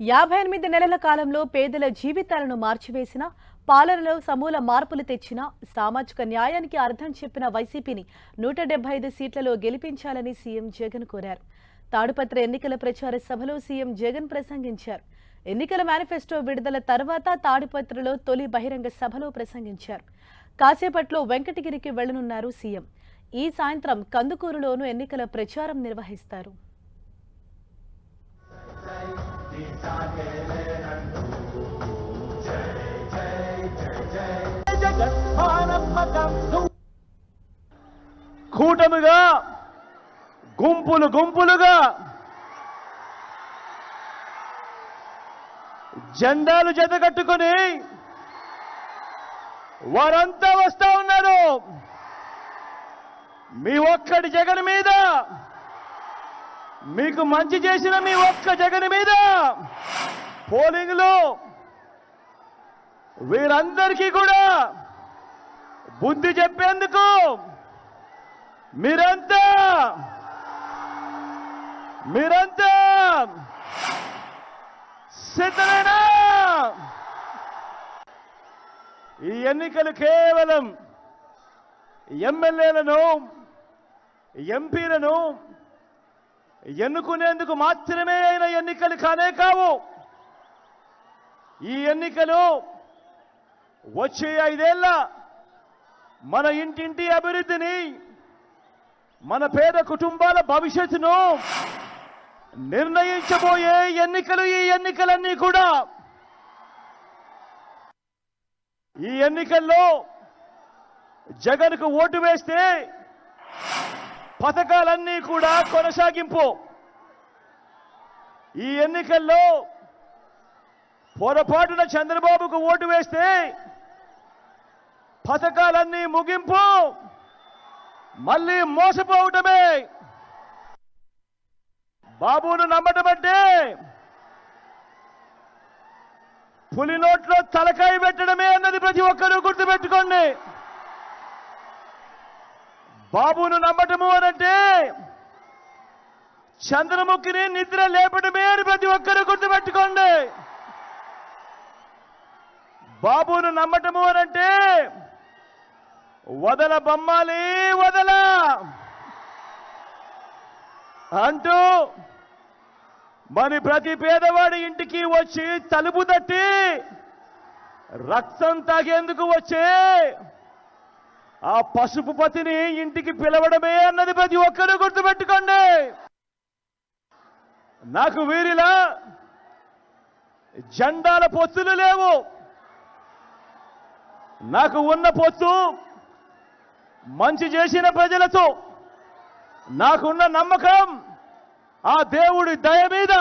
యాభై ఎనిమిది నెలల కాలంలో పేదల జీవితాలను మార్చివేసిన పాలనలో సమూల మార్పులు తెచ్చిన సామాజిక న్యాయానికి అర్థం చెప్పిన వైసీపీని నూట డెబ్బై ఐదు సీట్లలో గెలిపించాలని సీఎం జగన్ కోరారు. తాడుపత్ర ఎన్నికల ప్రచార సభలో సీఎం జగన్ ప్రసంగించారు. ఎన్నికల మేనిఫెస్టో విడుదల తర్వాత తాడిపత్రలో తొలి బహిరంగ సభలో ప్రసంగించారు. కాసేపట్లో వెంకటగిరికి వెళ్ళనున్నారు సీఎం. ఈ సాయంత్రం కందుకూరులోనూ ఎన్నికల ప్రచారం నిర్వహిస్తారు. కూటమిగా గుంపులు గుంపులుగా జెండాలు జతకట్టుకొని వారంతా వస్తా ఉన్నారు. మీ ఒక్కడి జగన్ మీద మీకు మంచి చేసిన మీ ఒక్క జగన్ మీద పోలింగ్లో వీరందరికీ కూడా బుద్ధి చెప్పేందుకు మీరంతా మీరంతా సిద్ధమేనా? ఈ ఎన్నికలు కేవలం ఎమ్మెల్యేలను ఎంపీలను ఎన్నుకునేందుకు మాత్రమే అయిన ఎన్నికలు కానే కావు. ఈ ఎన్నికలు వచ్చే ఐదేళ్ళ మన ఇంటింటి అభివృద్ధిని మన పేద కుటుంబాల భవిష్యత్తును నిర్ణయించబోయే ఎన్నికలు ఈ ఎన్నికలన్నీ కూడా ఈ ఎన్నికల్లో జగన్కు ఓటు వేస్తే పథకాలన్నీ కూడా కొనసాగింపు. ఈ ఎన్నికల్లో పొరపాటున చంద్రబాబుకు ఓటు వేస్తే పథకాలన్నీ ముగింపు. మళ్ళీ మోసపోవటమే. బాబును నమ్మటం అంటే పులి నోట్లో తలకాయ పెట్టడమే అన్నది ప్రతి ఒక్కరూ గుర్తుపెట్టుకోండి. బాబును నమ్మటము అనంటే చంద్రముఖిని నిద్ర లేపటమే అని ప్రతి ఒక్కరూ గుర్తుపెట్టుకోండి. బాబును నమ్మటము అనంటే వదల బొమ్మాలి వదల అంటూ మరి ప్రతి పేదవాడి ఇంటికి వచ్చి తలుపు తట్టి రక్తం తాగేందుకు వచ్చే ఆ పసుపు పతిని ఇంటికి పిలవడమే అన్నది ప్రతి ఒక్కరూ గుర్తుపెట్టుకోండి. నాకు వీరిలా జెండాల పొత్తులు లేవు. నాకు ఉన్న పొత్తు మంచి చేసిన ప్రజలతో నాకున్న నమ్మకం ఆ దేవుడి దయ మీద